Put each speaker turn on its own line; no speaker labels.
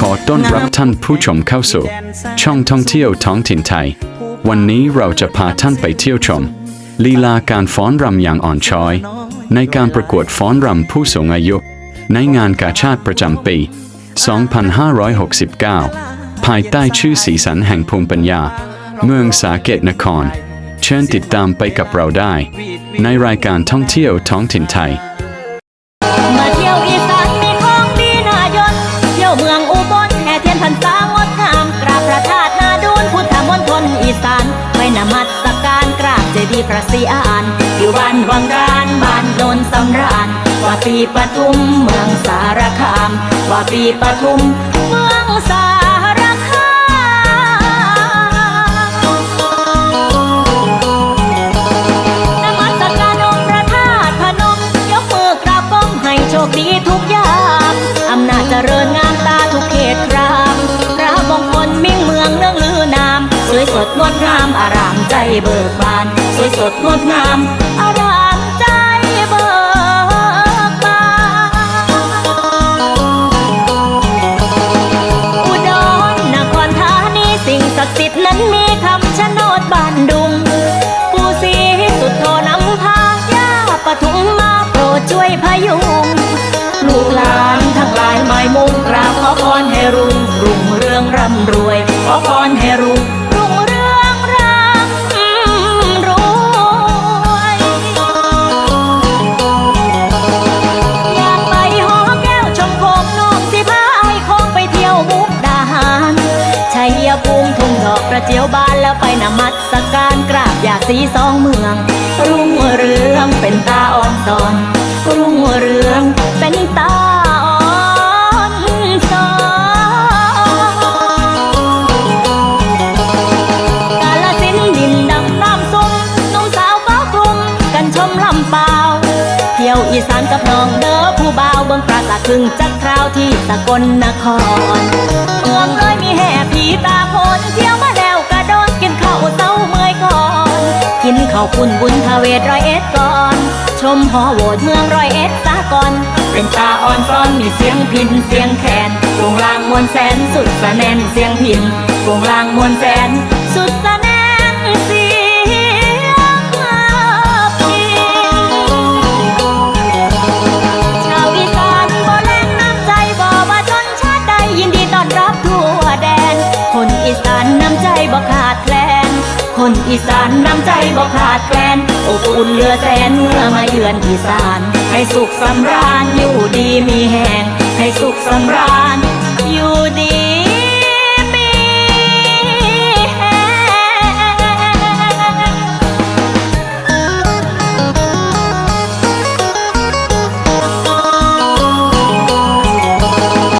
ขอต้อนรับท่านผู้ชมเข้าสู่ช่องท่องเที่ยวท้องถิ่นไทย วันนี้เราจะพาท่านไปเที่ยวชม ลีลาการฟ้อนรำอย่างอ่อนช้อย ในการประกวดฟ้อนรำผู้สูงอายุ ในงานกาชาติประจำปี 2569 ภายใต้ชื่อสีสันแห่งภูมิปัญญา เมืองสาเกตนคร เชิญติดตามไปกับเราได้ ในรายการท่องเที่ยวท้องถิ่นไทย
ราบเจดีย์พระศรีอานอยู่บ้านวังการบ้านโนนสำราญว่าปีปทุมเมืองสารคาม ว่าปีปทุมเมืองสารคามนมัสการองค์พระธาตุพนมยกมือกราบก้มให้โชคดีทุกอย่างอำนาจเจริญงามตา ดงดงามอารามใจเบิกบาน สวยสดงดงามอารามใจเบิกบานอุดรนครธานีสิ่งศักดิ์สิทธิ์นั้นมีคำชะโนดบ้านดุงปู่ศรีสุดโทนำพาย่าปทุมมาโปรดช่วยพยุงลูกหลานทั้งหลายหมายมุ่งกราบขอพรให้รุ่งรุ่งเรืองร่ำรวยขอพรให้รุ่ง กระเจียวบานแล้วไปนมัสการกราบอยากสีสองเมือง รุ่งเรืองเป็นตาอ่อนสอน รุ่งเรืองเป็นตาอ่อนสอนกาลสินธุ์ดินดำน้ำซุ่มนุ่งสาวก็กลุ่มกันชมลำเปล่าเที่ยวอีสานกับน้องเด้อผู้บ่าวเบิ่งปราสาทครึ่งจักคราวที่สกลนครเมืองเลยมีแห่ผีตาคน กินข้าวปุ้นบุญทเวศร้อยเอ็ดก่อน ชมหอโหวดเมืองร้อยเอ็ดสาก่อน เป็นตาอ่อนซ้อนมีเสียงพินเสียงแคนวงลางมวลแสนสุดสะแนนเสียงพินวงลางมวลแสนสุดสะแนน นอีสานน้ำใจบ่ขาดแคลนอบอุ่นเหลือแสนเมื่อมาเยือนอีสาน ให้สุขสำราญอยู่ดีมีแหงให้สุขสำราญ